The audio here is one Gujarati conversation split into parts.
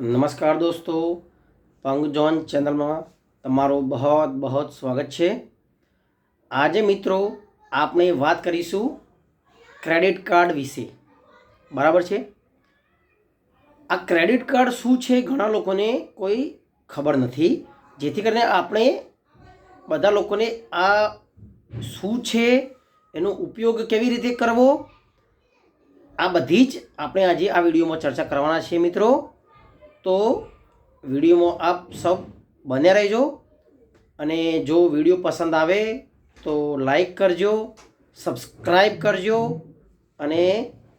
નમસ્કાર દોસ્તો, પંગ જોન ચેનલમાં તમારું બહોત બહોત સ્વાગત છે. આજે મિત્રો આપણે વાત કરીશું ક્રેડિટ કાર્ડ વિશે. બરાબર છે? આ ક્રેડિટ કાર્ડ શું છે ઘણા લોકોને કોઈ ખબર નથી. જેથી કરીને આપણે બધા લોકોને આ શું છે, એનો ઉપયોગ કેવી રીતે કરવો, આ બધી જ આપણે આજે આ વિડીયોમાં ચર્ચા કરવાના છીએ મિત્રો. તો વિડીયોમાં આપ સૌ બન્યા રહેજો અને જો વીડિયો પસંદ આવે તો લાઈક કરજો, સબસ્ક્રાઈબ કરજો અને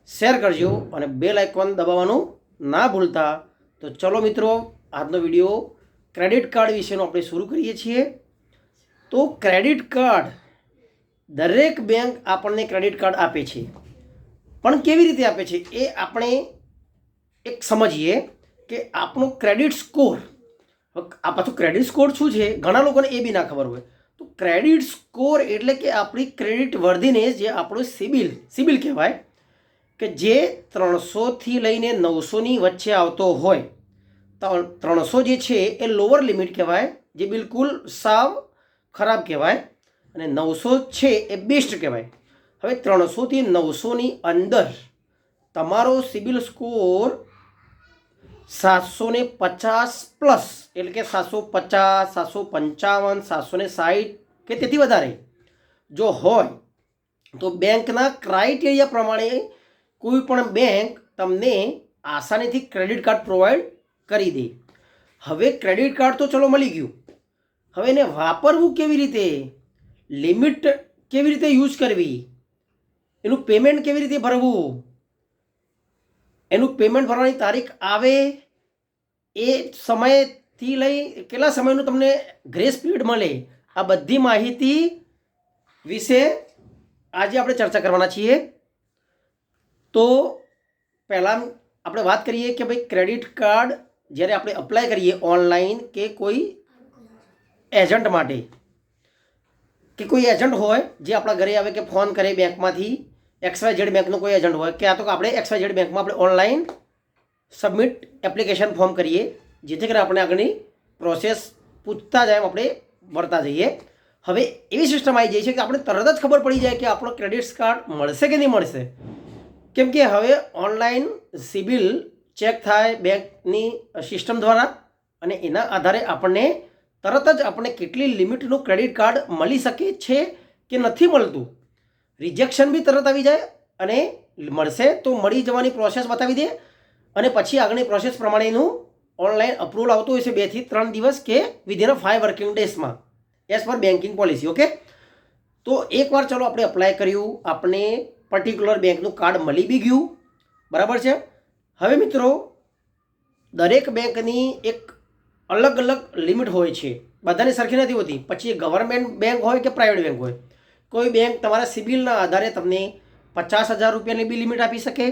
શેર કરજો અને બેલ આઇકોન દબાવવાનું ના ભૂલતા. તો ચલો મિત્રો, આજનો વીડિયો ક્રેડિટ કાર્ડ વિશેનો આપણે શરૂ કરીએ છીએ. તો ક્રેડિટ કાર્ડ દરેક બેંક આપણને ક્રેડિટ કાર્ડ આપે છે. પણ કેવી રીતે આપે છે એ આપણે એક સમજીએ. કે આપણો ક્રેડિટ સ્કોર આ પાછું ક્રેડિટ સ્કોર શું છે? ઘણા લોકોને એ બી ના ખબર હોય. તો ક્રેડિટ સ્કોર એટલે કે આપણી ક્રેડિટ વર્ધીનેસ જે આપણું સિબિલ સિબિલ કહેવાય, કે જે ત્રણસોથી લઈને નવસોની વચ્ચે આવતો હોય. તો ત્રણસો જે છે એ લોઅર લિમિટ કહેવાય, જે બિલકુલ સાવ ખરાબ કહેવાય, અને નવસો છે એ બેસ્ટ કહેવાય. હવે ત્રણસોથી નવસોની અંદર તમારો સિબિલ સ્કોર સાતસો ને પચાસ પ્લસ એટલે કે સાતસો પચાસ, સાતસો પંચાવન, સાતસો ને સાઠ કે તેથી વધારે. જો હોય તો બેંકના ક્રાઇટેરિયા પ્રમાણે કોઈ પણ બેંક તમને આસાનીથી ક્રેડિટ કાર્ડ પ્રોવાઈડ કરી દે. હવે ક્રેડિટ કાર્ડ તો ચલો મળી ગયું. હવે એને વાપરવું કેવી રીતે? લિમિટ કેવી રીતે યુઝ કરવી? એનું પેમેન્ટ કેવી રીતે ભરવું? એનું પેમેન્ટ ભરવાની તારીખ આવે એ સમયથી લઈ કેટલા સમયનું તમને ગ્રેસ પીરિયડ મળે, આ બધી માહિતી વિશે આજે આપણે ચર્ચા કરવાના છીએ. તો પહેલાં આપણે વાત કરીએ કે ભાઈ ક્રેડિટ કાર્ડ જ્યારે આપણે અપ્લાય કરીએ ઓનલાઈન કે કોઈ એજન્ટ માટે, કે કોઈ એજન્ટ હોય જે આપણા ઘરે આવે કે ફોન કરે બેંકમાંથી એક્સવાય ઝેડ બેંકનો કોઈ એજન્ટ હોય, કે આ તો આપણે એક્સવાય ઝેડ બેંકમાં આપણે ઓનલાઈન સબમિટ એપ્લિકેશન ફોર્મ કરીએ, જેથી કરીને આપણે આગળની પ્રોસેસ પૂછતા જાય આપણે ભરતા જઈએ. હવે એવી સિસ્ટમ આવી જાય છે કે આપણે તરત જ ખબર પડી જાય કે આપણો ક્રેડિટ કાર્ડ મળશે કે નહીં મળશે. કેમ કે હવે ઓનલાઈન સિબિલ ચેક થાય બેંકની સિસ્ટમ દ્વારા, અને એના આધારે આપણને તરત જ આપણને કેટલી લિમિટનું ક્રેડિટ કાર્ડ મળી શકે છે કે નથી મળતું. રિજેક્શન બી તરત આવી જાય અને મળશે તો મળી જવાની પ્રોસેસ બતાવી દે. અને પછી આગળની પ્રોસેસ પ્રમાણેનું ઓનલાઈન અપ્રુવલ આવતું હોય છે બેથી ત્રણ દિવસ કે વિધિન ફાઇવ વર્કિંગ ડેઝમાં એઝ પર બેન્કિંગ પોલિસી ઓકે તો એકવાર ચલો આપણે અપ્લાય કર્યું, આપણે પર્ટિક્યુલર બેંકનું કાર્ડ મળી બી ગયું. બરાબર છે? હવે મિત્રો, દરેક બેંકની એક અલગ અલગ લિમિટ હોય છે. બધાની સરખી નથી હોતી. પછી ગવર્મેન્ટ બેંક હોય કે પ્રાઇવેટ બેંક હોય? કોઈ બેંક તમારા સિબિલના આધારે તમને પચાસ હજાર રૂપિયાની બી લિમિટ આપી શકે,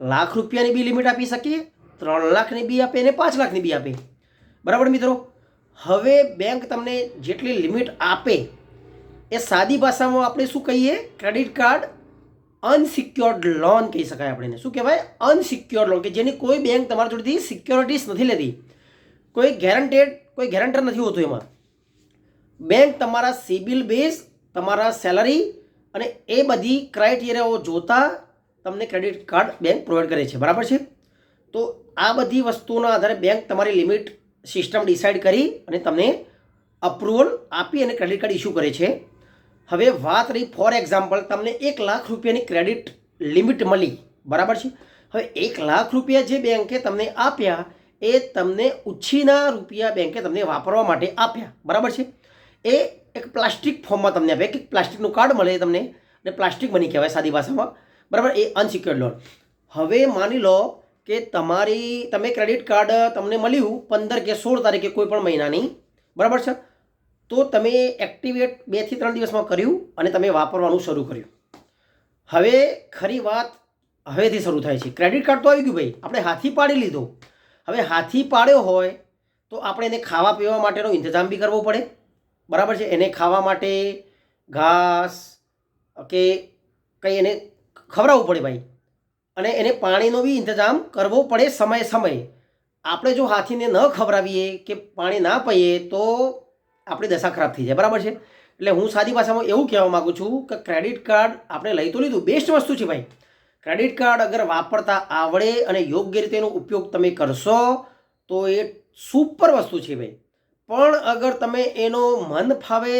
લાખ રૂપિયાની બી લિમિટ આપી શકે, ત્રણ લાખની બી આપે અને પાંચ લાખની બી આપે. બરાબર મિત્રો? હવે બેંક તમને જેટલી લિમિટ આપે, એ સાદી ભાષામાં આપણે શું કહીએ? ક્રેડિટ કાર્ડ અનસિક્યોર્ડ લોન કહી શકાય આપણે શું કહેવાય? અનસિક્યોર્ડ લોન, કે જેની કોઈ બેંક તમારા જોડેથી સિક્યોરિટીઝ નથી લેતી. કોઈ ગેરંટેડ, કોઈ ગેરંટર નથી હોતું એમાં. બેંક તમારા સિબિલ બેઝ તમારા સેલરી અને એ બધી ક્રાઇટેરિયાઓ જોતા તમને ક્રેડિટ કાર્ડ બેંક પ્રોવાઈડ કરે છે. બરાબર છે? તો આ બધી વસ્તુઓના આધારે બેંક તમારી લિમિટ સિસ્ટમ ડિસાઇડ કરી અને તમને અપ્રુવલ આપી અને ક્રેડિટ કાર્ડ ઇસ્યુ કરે છે. હવે વાત રહી ફોર એક્ઝામ્પલ તમને એક લાખ રૂપિયાની ક્રેડિટ લિમિટ મળી. બરાબર છે? હવે એક લાખ રૂપિયા જે બેંકે તમને આપ્યા, એ તમને ઉછીના રૂપિયા બેંકે તમને વાપરવા માટે આપ્યા. બરાબર છે? એ એક પ્લાસ્ટિક ફોર્મમાં તમને આપે કે પ્લાસ્ટિકનું કાર્ડ મળે તમને અને પ્લાસ્ટિક મની કહેવાય સાદી ભાષામાં. બરાબર? એ અનસિક્યોર્ડ લોન હવે માની લો કે તમારી, તમે ક્રેડિટ કાર્ડ તમને મળ્યું પંદર કે સોળ તારીખે કોઈ પણ મહિનાની. બરાબર છે? તો તમે એક્ટિવેટ બેથી ત્રણ દિવસમાં કર્યું અને તમે વાપરવાનું શરૂ કર્યું. હવે ખરી વાત હવેથી શરૂ થાય છે. ક્રેડિટ કાર્ડ તો આવી ગયું ભાઈ. આપણે હાથી પાડી લીધો. હવે હાથી પાડ્યો હોય તો આપણે એને ખાવા પીવા માટેનો ઇંતજામ બી કરવો પડે. બરાબર છે? એને ખાવા માટે ઘાસ કે કંઈ એને ખવડાવવું પડે ભાઈ. અને એને પાણીનો બી ઇંતજામ કરવો પડે સમયે સમયે. આપણે જો હાથીને ન ખવડાવીએ કે પાણી ના પીએ તો આપણી દશા ખરાબ થઈ જાય. બરાબર છે? એટલે હું સાદી ભાષામાં એવું કહેવા માગું છું કે ક્રેડિટ કાર્ડ આપણે લઈ તો લીધું. બેસ્ટ વસ્તુ છે ભાઈ. ક્રેડિટ કાર્ડ અગર વાપરતા આવડે અને યોગ્ય રીતે એનો ઉપયોગ તમે કરશો તો એ સુપર વસ્તુ છે ભાઈ. પણ અગર તમે એનો મન ફાવે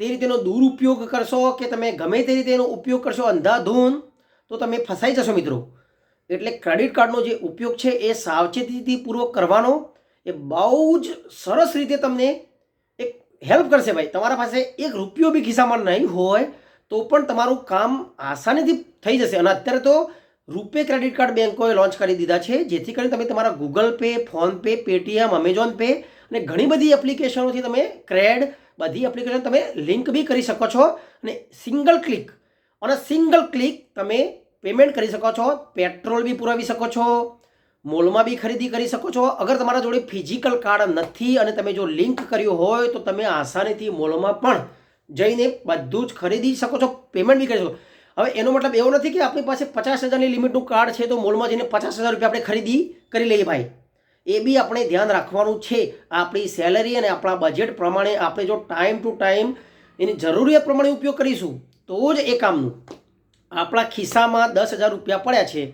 તે રીતેનો દુરુપયોગ કરશો કે તમે ગમે તે રીતે એનો ઉપયોગ કરશો અંધાધૂન, તો તમે ફસાઈ જશો મિત્રો. એટલે ક્રેડિટ કાર્ડનો જે ઉપયોગ છે એ સાવચેતીથી પૂર્વક કરવાનો, એ બહુ જ સરસ રીતે તમને એક હેલ્પ કરશે ભાઈ. તમારા પાસે એક રૂપિયો બી ખિસ્સામાં નહીં હોય, તો પણ તમારું કામ આસાનીથી થઈ જશે. અને અત્યારે તો રૂપે ક્રેડિટ કાર્ડ બેંકોએ લોન્ચ કરી દીધા છે, જેથી કરીને તમે તમારા Google Pay PhonePe Paytm Amazon Pay અને ઘણી બધી એપ્લિકેશનોથી તમે ક્રેડ બધી એપ્લિકેશન તમે લિંક બી કરી શકો છો અને સિંગલ ક્લિક અને સિંગલ ક્લિક તમે પેમેન્ટ કરી શકો છો પેટ્રોલ બી પુરાવી શકો છો મોલમાં બી ખરીદી કરી શકો છો. અગર તમારા જોડે ફિઝિકલ કાર્ડ નથી અને તમે જો લિંક કર્યું હોય તો તમે આસાનીથી મોલમાં પણ જઈને બધું જ ખરીદી શકો છો પેમેન્ટ બી કરી શકો હવે એનો મતલબ એવો નથી કે આપણી પાસે પચાસ હજારની લિમિટનું કાર્ડ છે તો મોલમાં જઈને પચાસ હજાર રૂપિયા આપણે ખરીદી કરી લઈએ ભાઈ. એ બી આપણે ધ્યાન રાખવાનું છે. આપણી સેલરી અને આપણા બજેટ પ્રમાણે આપણે જો ટાઈમ ટુ ટાઈમ એની જરૂરિયાત પ્રમાણે ઉપયોગ કરીશું, તો જ એ કામનું. આપણા ખિસ્સામાં દસ હજાર રૂપિયા પડ્યા છે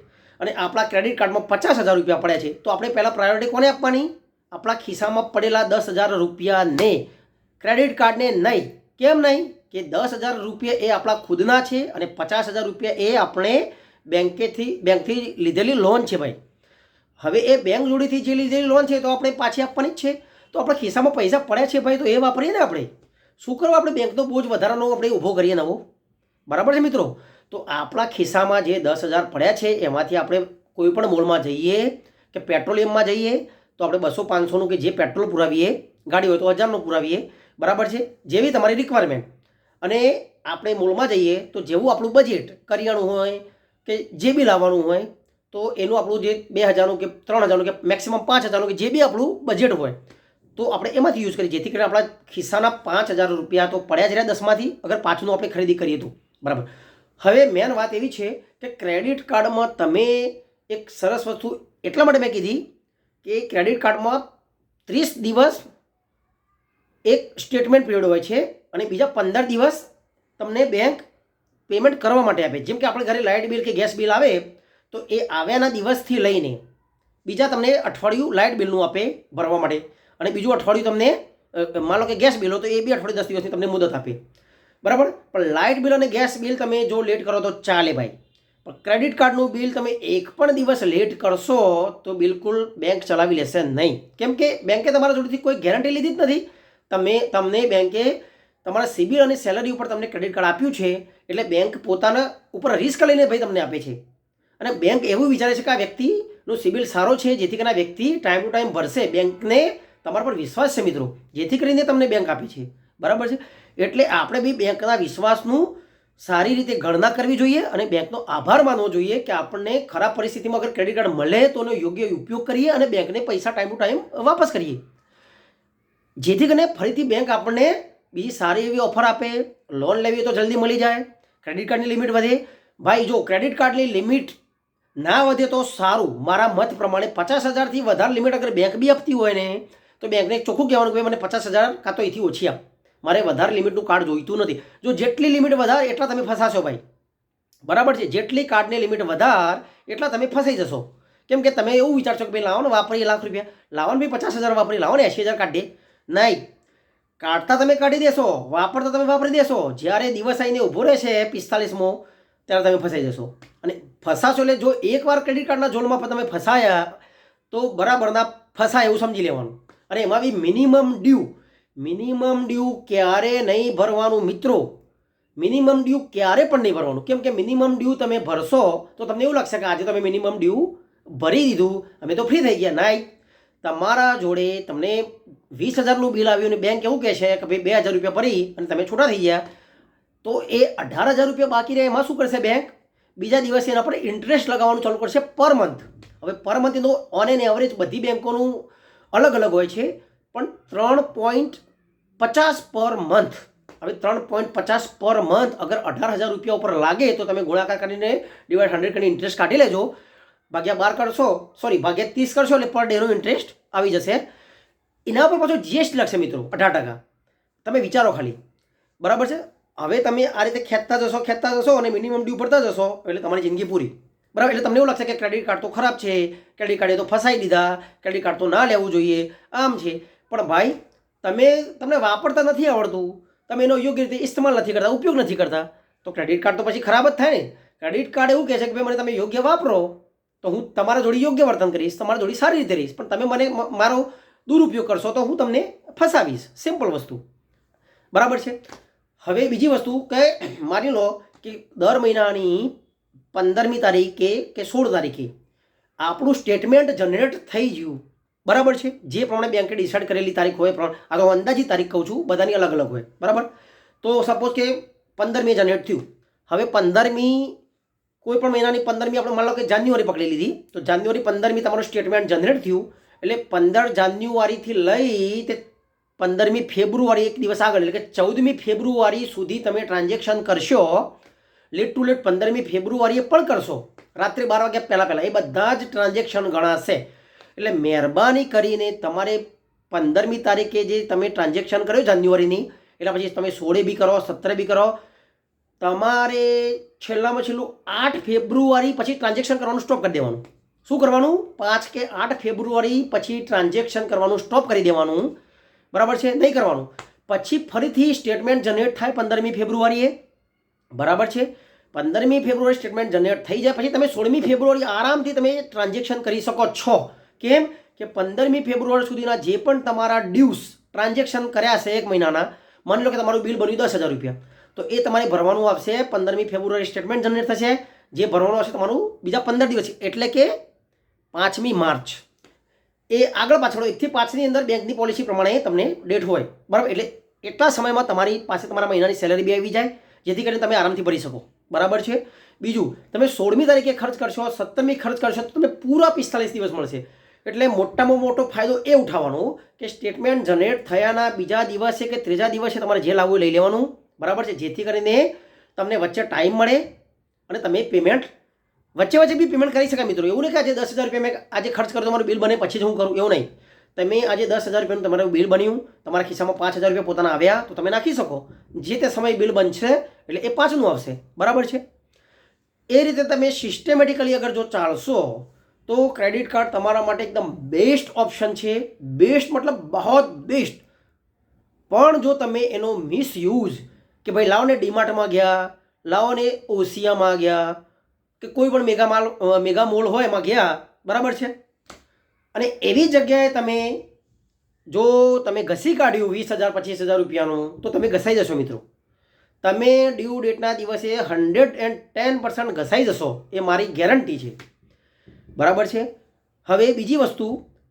અને આપણા ક્રેડિટ કાર્ડમાં પચાસ હજાર રૂપિયા પડ્યા છે, તો આપણે પહેલાં પ્રાયોરિટી કોને આપવાની? આપણા ખિસ્સામાં પડેલા દસ હજાર રૂપિયાને. ક્રેડિટ કાર્ડને નહીં. કેમ નહીં? કે દસ હજાર રૂપિયા એ આપણા ખુદના છે અને પચાસ હજાર રૂપિયા એ આપણે બેંકેથી બેંકથી લીધેલી લોન છે ભાઈ. હવે એ બેંક જોડેથી જે લીધેલી લોન છે તો આપણે પાછી આપવાની જ છે. તો આપણા ખિસ્સામાં પૈસા પડ્યા છે ભાઈ, તો એ વાપરીએ ને આપણે. શું કરવા? આપણે બેંકનો બોજ વધારાનો આપણે ઊભો કરીએ નવો. બરાબર છે મિત્રો? તો આપણા ખિસ્સામાં જે દસ હજાર પડ્યા છે, એમાંથી આપણે કોઈ પણ મોલમાં જઈએ કે પેટ્રોલિયમમાં જઈએ, તો આપણે બસો પાંચસોનું કે જે પેટ્રોલ પુરાવીએ, ગાડી હોય તો હજારનું પુરાવીએ. બરાબર છે? જેવી તમારી રિક્વાયરમેન્ટ અને આપણે મોલમાં જઈએ તો જેવું આપણું બજેટ કરિયાણું હોય કે જે બી લાવવાનું હોય તો એનું આપણું જે બે હજારનું કે ત્રણ હજારનું કે મેક્સિમમ પાંચ હજારનું કે જે બી આપણું બજેટ હોય, તો આપણે એમાંથી યુઝ કરીએ. જેથી કરીને આપણા ખિસ્સાના પાંચ હજાર રૂપિયા તો પડ્યા જ રહ્યા દસમાંથી, અગર પાંચનું આપણે ખરીદી કરીએ તો. બરાબર. હવે મેન વાત એવી છે કે ક્રેડિટ કાર્ડમાં તમે એક સરસ વસ્તુ એટલા માટે મેં કીધી કે ક્રેડિટ કાર્ડમાં ત્રીસ દિવસ એક સ્ટેટમેન્ટ પીરિયડ હોય છે અને બીજા પંદર દિવસ તમને બેંક પેમેન્ટ કરવા માટે આપે. જેમ કે આપણે ઘરે લાઇટ બિલ કે ગેસ બિલ આવે તો એ આવ્યાના દિવસથી લઈને બીજા તમને અઠવાડિયું લાઇટ બિલનું આપે ભરવા માટે. અને બીજું અઠવાડિયું તમને માનો કે ગેસ બિલ હોય તો એ બી અઠવાડિયું દસ દિવસની તમને મુદત આપે. બરાબર? પણ લાઇટ બિલ અને ગેસ બિલ તમે જો લેટ કરો તો ચાલે ભાઈ. પણ ક્રેડિટ કાર્ડનું બિલ તમે એક પણ દિવસ લેટ કરશો તો બિલકુલ બેંક ચલાવી લેશે નહીં. કેમ કે બેંકે તમારા જોડેથી કોઈ ગેરંટી લીધી જ નથી. તમે, તમને બેંકે તમારા સિબિલ અને સેલરી ઉપર તમને ક્રેડિટ કાર્ડ આપ્યું છે એટલે બેંક પોતાના ઉપર રિસ્ક લઈને ભાઈ તમને આપે છે. અને બેંક એવું વિચારે છે કે આ વ્યક્તિનો સિબિલ સારો છે, જેથી કરીને આ વ્યક્તિ ટાઈમ ટુ ટાઈમ ભરશે. બેંકને તમારા પર વિશ્વાસ છે મિત્રો. જેથી કરીને તમને બેંક આપે છે. બરાબર છે? એટલે આપણે બી બેંકના વિશ્વાસનું સારી રીતે ગણના કરવી જોઈએ અને બેંકનો આભાર માનવો જોઈએ કે આપણને ખરાબ પરિસ્થિતિમાં અગર ક્રેડિટ કાર્ડ મળે તો એનો યોગ્ય ઉપયોગ કરીએ અને બેંકને પૈસા ટાઈમ ટુ ટાઈમ વાપસ કરીએ. જેથી કરીને ફરીથી બેંક આપણને બીજી સારી એવી ઓફર આપે. લોન લેવી તો જલ્દી મળી જાય. ક્રેડિટ કાર્ડની લિમિટ વધે. ભાઈ, જો ક્રેડિટ કાર્ડની લિમિટ ના વધે તો સારું. મારા મત પ્રમાણે પચાસ હજારથી વધારે લિમિટ અગર બેંક બી આપતી હોય ને, તો બેંકને ચોખ્ખું કહેવાનું કે મને પચાસ હજાર કાં તો એથી ઓછી આપ. મારે વધારે લિમિટનું કાર્ડ જોઈતું નથી. જો જેટલી લિમિટ વધારે, એટલા તમે ફસાશો ભાઈ. બરાબર છે? જેટલી કાર્ડની લિમિટ વધાર, એટલા તમે ફસાઈ જશો. કેમ કે તમે એવું વિચારશો કે ભાઈ લાવો ને, વાપરીએ લાખ રૂપિયા. લાવો ને ભાઈ પચાસ હજાર વાપરી લાવો ને એંશી હજાર કાઢીએ નહીં. કાઢતા તમે કાઢી દેશો. વાપરતા તમે વાપરી દેશો. જ્યારે દિવસ આવીને ઊભો રહેશે પિસ્તાલીસમો, ત્યારે તમે ફસાઈ જશો. અને ફસાશો એટલે જો એકવાર ક્રેડિટ કાર્ડના જોલમાં તમે ફસાયા, તો બરાબરના ફસાય એવું સમજી લેવાનું. અને એમાં બી મિનિમમ ડ્યુ મિનિમમ ડ્યુ ક્યારે નહીં ભરવાનું મિત્રો? મિનિમમ ડ્યુ ક્યારે પણ નહીં ભરવાનું. કેમ કે મિનિમમ ડ્યુ તમે ભરશો, તો તમને એવું લાગશે કે આજે તમે મિનિમમ ડ્યુ ભરી દીધું, અમે તો ફ્રી થઈ ગયા. નાઈ તમારા જોડે તમને વીસ હજારનું બિલ આવ્યું અને બેંક એવું કહે છે કે ભાઈ બે હજાર રૂપિયા ભરી અને તમે છૂટા થઈ ગયા, તો એ અઢાર હજાર રૂપિયા બાકી રહે, એમાં શું કરશે બેંક બીજા દિવસે એના પર ઇન્ટરેસ્ટ લગાવવાનું ચાલુ કરશે પર મંથ હવે પર મંથ એનો ઓન એન એવરેજ બધી બેંકોનું અલગ અલગ હોય છે, પણ ત્રણ પોઈન્ટ પચાસ પર મંથ હવે ત્રણ પોઈન્ટ પચાસ પર મંથ અગર અઢાર હજાર રૂપિયા ઉપર લાગે તો તમે ગુણાકાર કરીને ડિવાઇડ હંડ્રેડ કરીને ઇન્ટરેસ્ટ કાઢી લેજો. ભાગ્યા બાર કરશો સોરી ભાગ્યા ત્રીસ કરશો એટલે પર ડેનો ઇન્ટરેસ્ટ આવી જશે. એના પર પાછો જીએસટી લાગશે મિત્રો, અઢાર ટકા. તમે વિચારો ખાલી. બરાબર છે? હવે તમે આ રીતે ખેંચતા જશો ખેંચતા જશો અને મિનિમમ ડ્યુ ભરતા જશો, એટલે તમારી જિંદગી પૂરી. બરાબર? એટલે તમને એવું લાગશે કે ક્રેડિટ કાર્ડ તો ખરાબ છે ક્રેડિટ કાર્ડે તો ફસાઈ દીધા ક્રેડિટ કાર્ડ તો ના લેવું જોઈએ, આમ છે. પણ ભાઈ, તમે, તમને વાપરતા નથી આવડતું, તમે એનો યોગ્ય રીતે ઇસ્તેમાલ નથી કરતા, ઉપયોગ નથી કરતા, તો ક્રેડિટ કાર્ડ તો પછી ખરાબ જ થાય ને. ક્રેડિટ કાર્ડ એવું કહે છે કે ભાઈ, મને તમે યોગ્ય વાપરો, તો હું તમારા જોડે યોગ્ય વર્તન કરીશ, તમારા જોડે સારી રીતે રહીશ, પણ તમે મને મારો દુરુપયોગ કરશો તો હું તમને ફસાવીશ. સિમ્પલ વસ્તુ. બરાબર છે? હવે બીજી વસ્તુ કે માની લો કે દર મહિનાની પંદરમી તારીખે કે સોળ તારીખે આપણું સ્ટેટમેન્ટ જનરેટ થઈ ગયું. બરાબર છે? જે પ્રમાણે બેંકે ડિસાઇડ કરેલી તારીખ હોય પ્રમાણે આ તો અંદાજી તારીખ કહું છું, બધાની અલગ અલગ હોય. બરાબર? તો સપોઝ કે પંદરમી જનરેટ થયું. હવે પંદરમી, કોઈ પણ મહિનાની પંદરમી આપણે માની લો કે જાન્યુઆરી પકડી લીધી, તો જાન્યુઆરી પંદરમી તમારું સ્ટેટમેન્ટ જનરેટ થયું. એટલે પંદર જાન્યુઆરીથી લઈ તે પંદરમી ફેબ્રુઆરી એક દિવસ આગળ, એટલે કે ચૌદમી ફેબ્રુઆરી સુધી તમે ટ્રાન્ઝેક્શન કરશો લેટ ટુ લેટ પંદરમી ફેબ્રુઆરીએ પણ કરશો. રાત્રે બાર વાગ્યા પહેલાં પહેલાં. એ બધા જ ટ્રાન્ઝેક્શન ગણાશે. એટલે મહેરબાની કરીને તમારે પંદરમી તારીખે જે તમે ટ્રાન્ઝેક્શન કર્યો જાન્યુઆરીની એટલે પછી તમે સોળે બી કરો, સત્તરે બી કરો, તમારે છેલ્લામાં છેલ્લું આઠ ફેબ્રુઆરી પછી ટ્રાન્ઝેક્શન કરવાનું સ્ટોપ કરી દેવાનું. શું કરવાનું? પાંચ કે આઠ ફેબ્રુઆરી પછી ટ્રાન્ઝેક્શન કરવાનું સ્ટોપ કરી દેવાનું. બરાબર છે? નહીં કરવાનું. પછી ફરીથી સ્ટેટમેન્ટ જનરેટ થાય પંદરમી ફેબ્રુઆરીએ. બરાબર છે? પંદરમી ફેબ્રુઆરી સ્ટેટમેન્ટ જનરેટ થઈ જાય. પછી તમે સોળમી ફેબ્રુઆરી આરામથી તમે ટ્રાન્ઝેક્શન કરી શકો છો. કેમ? કે પંદરમી ફેબ્રુઆરી સુધીના જે પણ તમારા ડ્યુસ ટ્રાન્ઝેક્શન કર્યા છે એક મહિનાના, માની લો કે તમારું બિલ બન્યું દસ હજાર રૂપિયા. તો એ તમારે ભરવાનું આવશે. પંદરમી ફેબ્રુઆરી સ્ટેટમેન્ટ જનરેટ થશે. જે ભરવાનું આવશે તમારું બીજા પંદર દિવસ. એટલે કે પાંચમી માર્ચ. એ આગળ પાછળ એકથી પાંચની અંદર બેંકની પોલિસી પ્રમાણે તમને ડેટ હોય. બરાબર? એટલે એટલા સમયમાં તમારી પાસે તમારા મહિનાની સેલેરી બી આવી જાય, જેથી કરીને તમે આરામથી ભરી શકો. બરાબર છે? બીજું, તમે સોળમી તારીખે ખર્ચ કરશો, સત્તરમી ખર્ચ કરશો, તો તમને પૂરા પિસ્તાલીસ દિવસ મળશે. એટલે મોટામાં મોટો ફાયદો એ ઉઠાવવાનો કે સ્ટેટમેન્ટ જનરેટ થયાના બીજા દિવસે કે ત્રીજા દિવસે તમારે જે લાવવું લઈ લેવાનું. બરાબર છે? જેથી કરીને તમને વચ્ચે ટાઈમ મળે અને તમે પેમેન્ટ વચ્ચે વચ્ચે બી પેમેન્ટ કરી શકાય મિત્રો. એવું નહીં આજે દસ હજાર રૂપિયા મેં આજે ખર્ચ કરો તમારું બિલ બને પછી જ હું કરું. એવું નહીં. તમે આજે દસ હજાર રૂપિયાનું તમારું બિલ બન્યું, તમારા ખિસ્સામાં પાંચ હજાર રૂપિયા પોતાના આવ્યા, તો તમે નાખી શકો. જે તે સમયે બિલ બનશે, એટલે એ પાંચનું આવશે. બરાબર છે? એ રીતે તમે સિસ્ટેમેટિકલી અગર જો ચાલશો, તો ક્રેડિટ કાર્ડ તમારા માટે એકદમ બેસ્ટ ઓપ્શન છે. બેસ્ટ મતલબ બહુ બેસ્ટ પણ જો તમે એનો મિસયુઝ કે ભાઈ લાવો ને ડીમાર્ટમાં ગયા લાવો ને ઓસિયામાં ગયા કે કોઈ પણ મેગા માલ મેગા મોલ હોય એમાં ગયા, બરાબર છે? અને એવી જગ્યાએ તમે, જો તમે ઘસી કાઢ્યું વીસ હજાર, પચીસ હજાર રૂપિયાનું, તો તમે ઘસાઈ જશો મિત્રો. તમે ડ્યુ ડેટના દિવસે હંડ્રેડ એન્ડ ટેન પર્સન્ટ ઘસાઈ જશો, એ મારી ગેરંટી છે. બરાબર છે? હવે બીજી વસ્તુ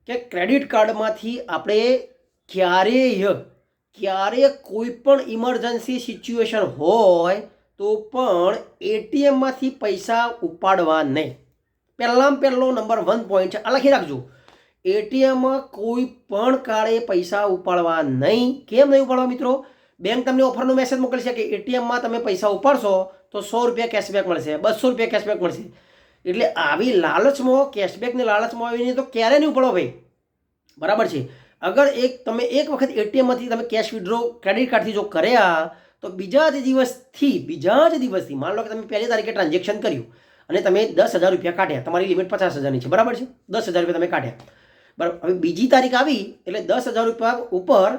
કે ક્રેડિટ કાર્ડમાંથી આપણે ક્યારેય ક્યારે કોઈ પણ ઇમરજન્સી સિચ્યુએશન હોય તો પણ એટીએમમાંથી પૈસા ઉપાડવા નહીં. પહેલાં પહેલો નંબર વન પોઈન્ટ છે. આ લખી રાખજો. એટીએમમાં કોઈ પણ કાળે પૈસા ઉપાડવા નહીં. કેમ નહીં ઉપાડવા મિત્રો? બેંક તમને ઓફરનો મેસેજ મોકલશે કે એટીએમમાં તમે પૈસા ઉપાડશો તો સો રૂપિયા કેશબેક મળશે. બસો રૂપિયા કેશબેક મળશે. એટલે આવી લાલચમાં કેશબેકની લાલચમાં આવીને તો ક્યારે નહીં ઉપાડો ભાઈ? બરાબર છે. અગર એક તમે એક વખત એટીએમમાંથી તમે કેશ વિડ્રો ક્રેડિટ કાર્ડથી જો કર્યા તો બીજા જ દિવસથી, બીજા જ દિવસથી, માન લો કે તમે પહેલી તારીખે ટ્રાન્ઝેક્શન કર્યું અને તમે દસ હજાર રૂપિયા કાઢ્યા, તમારી લિમિટ પચાસ હજારની છે, બરાબર છે? દસ હજાર રૂપિયા તમે કાઢ્યા. બરાબર, હવે બીજી તારીખ આવી એટલે દસ હજાર રૂપિયા ઉપર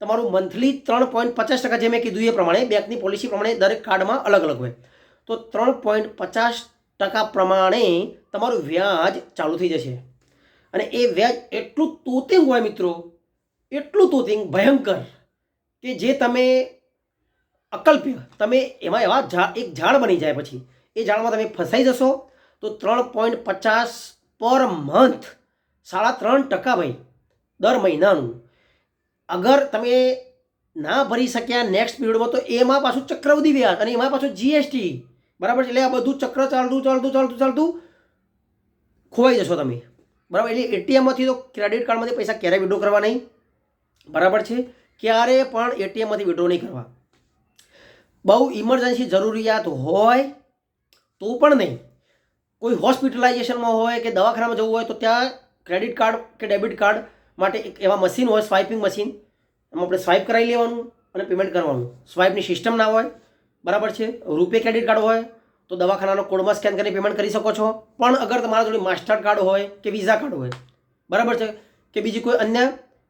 તમારું મંથલી ત્રણ પોઈન્ટ પચાસ ટકા જે મેં કીધું એ પ્રમાણે, બેંકની પોલિસી પ્રમાણે દરેક કાર્ડમાં અલગ અલગ હોય. તો ત્રણ પોઈન્ટ પચાસ ટકા પ્રમાણે તમારું વ્યાજ ચાલુ થઈ જશે. અને એ વ્યાજ એટલું તોતિંગ હોય મિત્રો, એટલું તોતિંગ ભયંકર કે જે તમે અકલ્પ્ય તમે એમાં એવા ઝા, એક ઝાડ બની જાય પછી. એ ઝાડમાં તમે ફસાઈ જશો તો ત્રણ પોઈન્ટ પચાસ પર મંથ સાડા ત્રણ ટકા ભાઈ, દર મહિનાનું. અગર તમે ના ભરી શક્યા નેક્સ્ટ પીરિયડમાં તો એમાં પાછું ચક્રવૃદ્ધિ વ્યાજ અને એમાં પાછું જીએસટી બરાબર એટલે આ બધું ચક્ર ચાલતું ચાલતું ચાલતું ચાલતું ખોવાઈ જશો તમે. બરાબર? એટલે એટીએમમાંથી તો ક્રેડિટ કાર્ડમાંથી પૈસા ક્યારેય વિડ્રો કરવા નહીં. બરાબર છે? ક્યારે પણ એટીએમમાંથી વિડ્રો નહીં કરવા. બહુ ઇમરજન્સી જરૂરિયાત હોય તો પણ નહીં. કોઈ હોસ્પિટલાઇઝેશનમાં હોય કે દવાખાનામાં જવું હોય તો ત્યાં ક્રેડિટ કાર્ડ કે ડેબિટ કાર્ડ માટે એક એવા મશીન હોય સ્વાઇપિંગ મશીન એમાં આપણે સ્વાઇપ કરાવી લેવાનું અને પેમેન્ટ કરવાનું. સ્વાઇપની સિસ્ટમ ના હોય, બરાબર છે? રૂપે ક્રેડિટ કાર્ડ હોય તો દવાખાનાનો કોડમાં સ્કેન કરીને પેમેન્ટ કરી શકો છો. પણ અગર તમારા જોડે માસ્ટર કાર્ડ હોય કે વિઝા કાર્ડ હોય, બરાબર છે? કે બીજી કોઈ અન્ય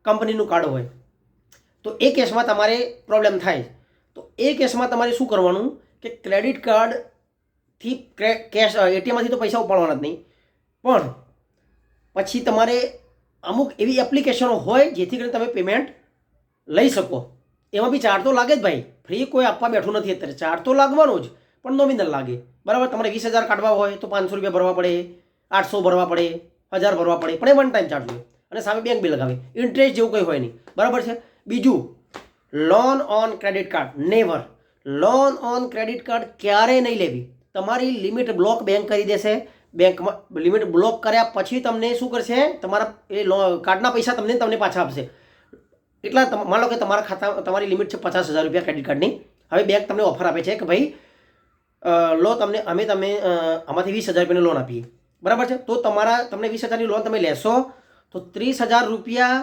કંપનીનું કાર્ડ હોય, તો એ કેસમાં તમારે પ્રોબ્લેમ થાય. તો એ કેસમાં તમારે શું કરવાનું કે ક્રેડિટ કાર્ડથી કેશ એટીએમમાંથી તો પૈસા ઉપાડવાના જ નહીં. પણ પછી તમારે અમુક એવી એપ્લિકેશનો હોય જેથી કરીને તમે પેમેન્ટ લઈ શકો. એમાં બી ચાર્જ તો લાગે જ ભાઈ. ફ્રી કોઈ આપવા બેઠું નથી અત્યારે. ચાર્જ તો લાગવાનો જ, પણ નોમિનલ લાગે. બરાબર? તમારે વીસ હજાર કાઢવા હોય તો પાંચસો રૂપિયા ભરવા પડે, આઠસો ભરવા પડે, હજાર ભરવા પડે, પણ એ વન ટાઈમ ચાર્જ હોય અને સામે બેંક બી લગાવે. ઇન્ટરેસ્ટ જેવું કંઈ હોય નહીં. બરાબર છે? બીજું loan on credit card, never. Loan on credit card ક્યારેય નહીં લેવી. તમારી લિમિટ બ્લોક બેંક કરી દેશે. બેંકમાં લિમિટ બ્લોક કર્યા પછી તમને શું કરશે? તમારા એ કાર્ડના પૈસા તમને તમને પાછા આપશે. એટલા માનો કે તમારા ખાતા, તમારી લિમિટ છે પચાસ હજાર રૂપિયા ક્રેડિટ કાર્ડની. હવે બેંક તમને ઓફર આપે છે કે ભાઈ લો તમને, અમે તમે આમાંથી વીસ હજાર રૂપિયાની લોન આપીએ. બરાબર છે? તો તમારા, તમને વીસ હજારની લોન તમે લેશો, તો ત્રીસ હજાર રૂપિયા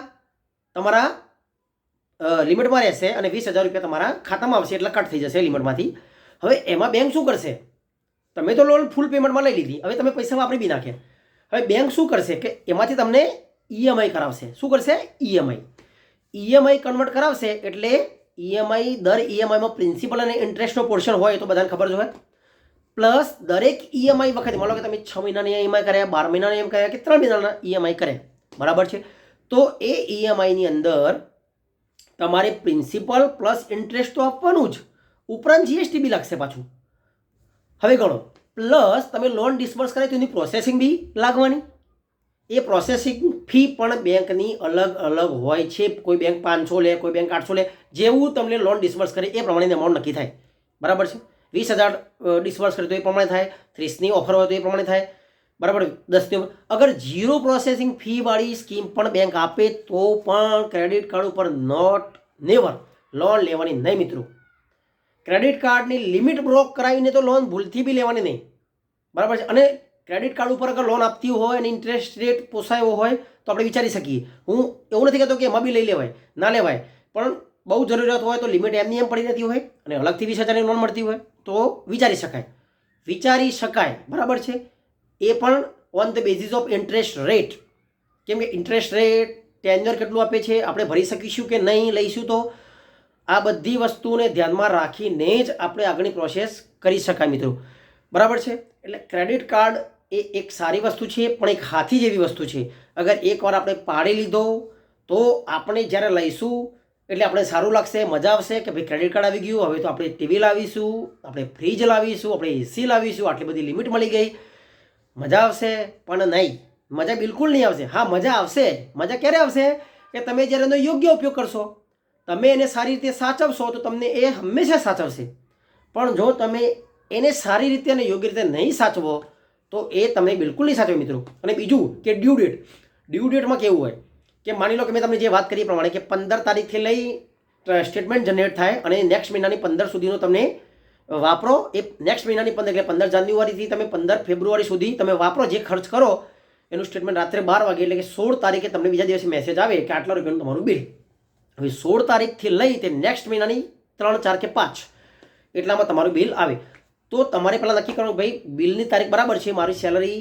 તમારા લિમિટમાં રહેશે અને વીસ હજાર રૂપિયા તમારા ખાતામાં આવશે એટલે કટ થઈ જશે લિમિટમાંથી હવે એમાં બેંક શું કરશે તમે તો લોન ફૂલ પેમેન્ટમાં લઈ લીધી હવે તમે પૈસા વાપરી બી નાખે હવે બેંક શું કરશે કે એમાંથી તમને ઈએમઆઈ કરાવશે શું કરશે ઈએમઆઈ ઈએમઆઈ કન્વર્ટ કરાવશે એટલે ઈએમઆઈ દર ઈએમઆઈમાં પ્રિન્સિપલ અને ઇન્ટરેસ્ટનો પોર્શન હોય તો બધાને ખબર જ હોય પ્લસ દરેક ઈએમઆઈ વખતે માનો કે તમે છ મહિનાની ઈએમઆઈ કર્યા બાર મહિનાની એમ કર્યા કે ત્રણ મહિનાના ઈએમઆઈ કરે બરાબર છે તો એ ઈએમઆઈની અંદર તમારે પ્રિન્સિપલ પ્લસ ઇન્ટરેસ્ટ તો આપવાનું જ. ઉપરાંત જીએસટી બી લાગશે પાછું. હવે ગણો. પ્લસ તમે લોન ડિસ્બર્સ કરે તો એની પ્રોસેસિંગ બી લાગવાની. એ પ્રોસેસિંગ ફી પણ બેંકની અલગ અલગ હોય છે. કોઈ બેંક પાંચસો લે, કોઈ બેંક આઠસો લે, જેવું તમને લોન ડિસ્બર્સ કરે એ પ્રમાણે અમાઉન્ટ નક્કી થાય. બરાબર છે? વીસ હજાર ડિસ્બર્સ કરે તો એ પ્રમાણે થાય. ત્રીસની ઓફર હોય તો એ પ્રમાણે થાય. બરાબર? દસની અગર ઝીરો પ્રોસેસિંગ ફીવાળી સ્કીમ પણ બેંક આપે, તો પણ ક્રેડિટ કાર્ડ ઉપર નોટ નેવર લોન લેવાની નહીં મિત્રો. ક્રેડિટ કાર્ડની લિમિટ બ્લોક કરાવીને તો લોન ભૂલથી બી લેવાની નહીં. બરાબર છે? અને ક્રેડિટ કાર્ડ ઉપર અગર લોન આપતી હોય અને ઇન્ટરેસ્ટ રેટ પોસાયો હોય, તો આપણે વિચારી શકીએ. હું એવું નથી કહેતો કે એમાં બી લઈ લેવાય, ના લેવાય. પણ બહુ જરૂરિયાત હોય તો લિમિટ એમની એમ પડી રહેતી હોય અને અલગથી વીસ હજારની લોન મળતી હોય, તો વિચારી શકાય. વિચારી શકાય. બરાબર છે? એ પણ on the basis of interest rate કેમ કે ઇન્ટરેસ્ટ રેટ ટેન્જર કેટલું આપે છે, આપણે ભરી શકીશું કે નહીં, લઈશું તો આ બધી વસ્તુને ધ્યાનમાં રાખીને જ આપણે આગળની પ્રોસેસ કરી શકાય મિત્રો. બરાબર છે? એટલે ક્રેડિટ કાર્ડ એ એક સારી વસ્તુ છે, પણ એક હાથી જેવી વસ્તુ છે. અગર એકવાર આપણે પાડી લીધો, તો આપણે જ્યારે લઈશું, એટલે આપણે સારું લાગશે, મજા આવશે કે ભાઈ ક્રેડિટ કાર્ડ આવી ગયું, હવે તો આપણે ટીવી લાવીશું, આપણે ફ્રીજ લાવીશું, આપણે એસી લાવીશું, આટલી બધી લિમિટ મળી ગઈ. મજા આવશે પણ નહીં. મજા બિલકુલ નહીં આવશે. હા, મજા આવશે. મજા ક્યારે આવશે? કે તમે જ્યારે એનો યોગ્ય ઉપયોગ કરશો, તમે એને સારી રીતે સાચવશો, તો તમને એ હંમેશા સાચવશે. પણ જો તમે એને સારી રીતે અને યોગ્ય રીતે નહીં સાચવો, તો એ તમને બિલકુલ નહીં સાચવે મિત્રો. અને બીજું કે ડ્યુ ડેટ ડ્યુ ડેટમાં કેવું હોય? કે માની લો કે મેં તમને જે વાત કરી પ્રમાણે કે પંદર તારીખથી લઈ સ્ટેટમેન્ટ જનરેટ થાય અને નેક્સ્ટ મહિનાની પંદર સુધીનો તમને વાપરો. એ નેક્સ્ટ મહિનાની પંદર, એટલે પંદર જાન્યુઆરીથી તમે પંદર ફેબ્રુઆરી સુધી તમે વાપરો, જે ખર્ચ કરો, એનું સ્ટેટમેન્ટ રાત્રે બાર વાગે, એટલે કે સોળ તારીખે તમને બીજા દિવસે મેસેજ આવે કે આટલા રૂપિયાનું તમારું બિલ હવે સોળ તારીખથી લઈ તે નેક્સ્ટ મહિનાની ત્રણ, ચાર કે પાંચ એટલામાં તમારું બિલ આવે. તો તમારે પહેલાં નક્કી કરવાનું ભાઈ બિલની તારીખ બરાબર છે, મારી સેલરી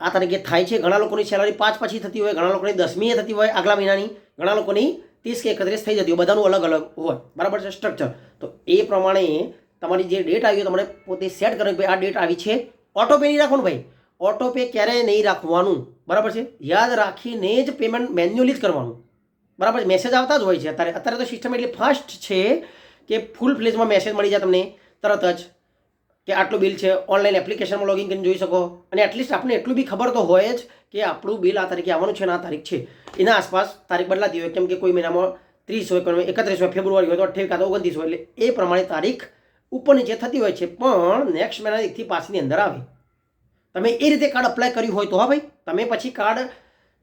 આ તારીખે થાય છે, ઘણા લોકોની સેલરી પાંચ પછી થતી હોય, ઘણા લોકોની દસમીએ થતી હોય, આગલા મહિનાની, ઘણા લોકોની ત્રીસ કે એકત્રીસ થઈ જતી હોય, બધાનું અલગ અલગ હોય. બરાબર છે સ્ટ્રક્ચર તો એ પ્રમાણે તમારી જે ડેટ આવી તમારે પોતે સેટ કરવાની ભાઈ આ ડેટ આવી છે. ઓટો પે નહીં રાખવાનું ભાઈ. ઓટો પે ક્યારેય નહીં રાખવાનું. બરાબર છે? યાદ રાખીને જ પેમેન્ટ મેન્યુઅલી જ કરવાનું. બરાબર છે? મેસેજ આવતા જ હોય છે. અત્યારે અત્યારે તો સિસ્ટમ એટલી ફાસ્ટ છે કે ફૂલ ફ્લેજમાં મેસેજ મળી જાય તમને. તરત જ. કે આટલું બિલ છે. ઓનલાઈન એપ્લિકેશનમાં લોગિન કરીને જોઈ શકો. અને એટલીસ્ટ આપણને એટલું બી ખબર તો હોય જ કે આપણું બિલ આ તારીખે આવવાનું છે અને આ તારીખ છે. એના આસપાસ તારીખ બદલાતી હોય. કેમ કે કોઈ મહિનામાં ત્રીસ હોય, એકત્રીસ હોય, ફેબ્રુઆરી હોય, તો અઠ્યાવીસ કાં તો ઓગણત્રીસ હોય. એટલે એ પ્રમાણે તારીખ ઉપર નીચે થતી હોય છે, પણ નેક્સ્ટ મહિનાની એકથી પાંચની અંદર આવે. તમે એ રીતે કાર્ડ અપ્લાય કર્યું હોય તો હા ભાઈ. તમે પછી કાર્ડ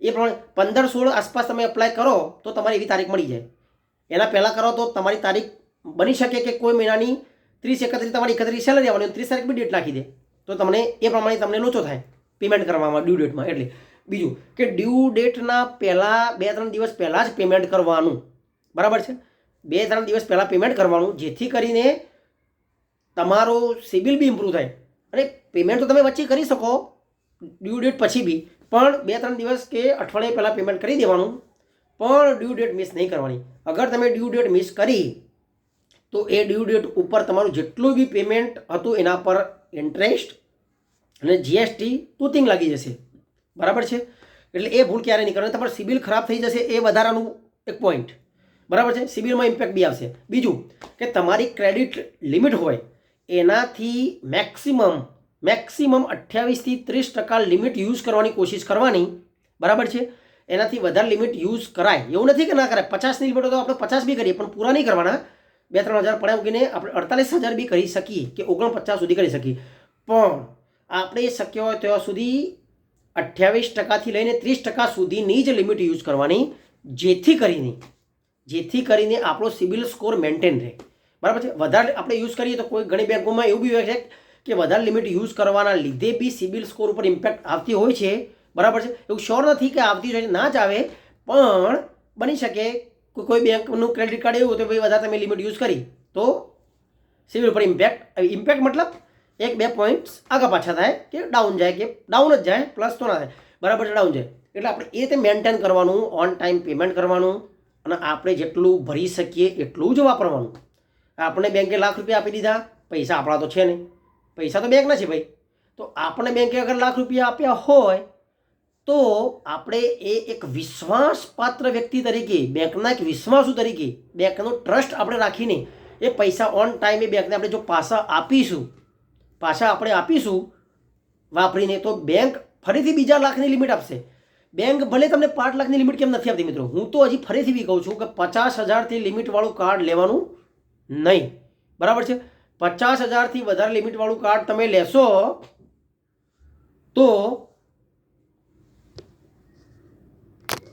એ પ્રમાણે પંદર સોળ આસપાસ તમે અપ્લાય કરો તો તમારે એવી તારીખ મળી જાય. એના પહેલાં કરો તો તમારી તારીખ બની શકે કે કોઈ મહિનાની ત્રીસ એકત્રીસ તમારી એકત્રીસ સેલરી આવવાની ત્રીસ તારીખ બી ડેટ નાખી દે. તો તમને એ પ્રમાણે તમને લોચો થાય. પેમેન્ટ કરવામાં ડ્યુ ડેટમાં એટલે બીજું કે ડ્યુ ડેટના પહેલાં બે ત્રણ દિવસ પહેલાં જ પેમેન્ટ કરવાનું. બરાબર છે? બે ત્રણ દિવસ પહેલાં પેમેન્ટ કરવાનું, જેથી કરીને તમારો સિબિલ બી ઇમ્પ્રૂવ થાય. અને પેમેન્ટ તો તમે વચ્ચે કરી શકો ડ્યુ ડેટ પછી બી. પણ બે ત્રણ દિવસ કે અઠવાડિયે પહેલાં પેમેન્ટ કરી દેવાનું, પણ ડ્યુ ડેટ મિસ નહીં કરવાની. અગર તમે ડ્યુ ડેટ મિસ કરી, તો એ ડ્યુ ડેટ ઉપર તમારું જેટલું બી પેમેન્ટ હતું એના પર ઇન્ટરેસ્ટ અને જીએસટી તૂતિંગ લાગી જશે. બરાબર છે? એટલે એ ભૂલ ક્યારે નહીં કરવાની. તમારું સિબિલ ખરાબ થઈ જશે એ વધારાનું એક પોઈન્ટ બરાબર છે? સિબિલમાં ઇમ્પેક્ટ બી આવશે. બીજું કે તમારી ક્રેડિટ લિમિટ હોય એનાથી મેક્સિમમ મેક્સિમમ અઠ્યાવીસથી ત્રીસ ટકા લિમિટ યુઝ કરવાની કોશિશ કરવાની. બરાબર છે? એનાથી વધારે લિમિટ યુઝ કરાય. એવું નથી કે ના કરાય. પચાસની લિમિટ તો આપણે પચાસ બી કરીએ, પણ પૂરા નહીં કરવાના. બે ત્રણ હજાર પડ્યા મૂકીને આપણે અડતાલીસ હજાર બી કરી શકીએ કે ઓગણપચાસ સુધી કરી શકીએ. પણ આપણે શક્ય હોય ત્યાં સુધી અઠ્યાવીસ ટકાથી લઈને ત્રીસ ટકા સુધીની જ લિમિટ યુઝ કરવાની. જેથી કરીને જેથી કરીને આપણો સિબિલ સ્કોર મેન્ટેન રહે. બરાબર છે? વધારે આપણે યુઝ કરીએ તો કોઈ ઘણી બેંકોમાં એવું બી હોય છે કે વધારે લિમિટ યુઝ કરવાના લીધે બી સિબિલ સ્કોર ઉપર ઇમ્પેક્ટ આવતી હોય છે. બરાબર છે? એવું શ્યોર નથી કે આવતી હોય ના જ આવે, પણ બની શકે કોઈ બેંકનું ક્રેડિટ કાર્ડ એવું તો ભાઈ વધારે તમે લિમિટ યુઝ કરી. તો સિવિલ ઉપર ઇમ્પેક્ટ ઇમ્પેક્ટ મતલબ એક બે પોઈન્ટ્સ આગળ પાછા થાય કે ડાઉન જાય કે ડાઉન જ જાય પ્લસ તો ના થાય. બરાબર છે? ડાઉન જાય. એટલે આપણે એ રીતે મેન્ટેન કરવાનું ઓન ટાઈમ પેમેન્ટ કરવાનું અને આપણે જેટલું ભરી શકીએ એટલું જ વાપરવાનું. આપણે બેંકે લાખ રૂપિયા આપી દીધા. પૈસા આપણા તો છે નહીં. પૈસા તો બેંકના છે ભાઈ. તો આપણે બેંકે અગર લાખ રૂપિયા આપ્યા હોય, તો આપણે એ એક વિશ્વાસપાત્ર વ્યક્તિ તરીકે, બેંકના એક વિશ્વાસુ તરીકે, બેંકનો ટ્રસ્ટ આપણે રાખીને એ પૈસા ઓન ટાઈમે બેંકને આપણે જો પાછા આપીશું, પાછા આપણે આપીશું, વાપરીને તો બેંક ફરીથી બીજા લાખની લિમિટ આપશે. બેંક ભલે તમને પાંચ લાખની લિમિટ કેમ નથી આપતી મિત્રો? હું તો હજી ફરીથી બી કહું છું કે પચાસ હજારથી લિમિટવાળું કાર્ડ લેવાનું નહીં. બરાબર છે? પચાસ હજારથી વધારે લિમિટવાળું કાર્ડ તમે લેશો તો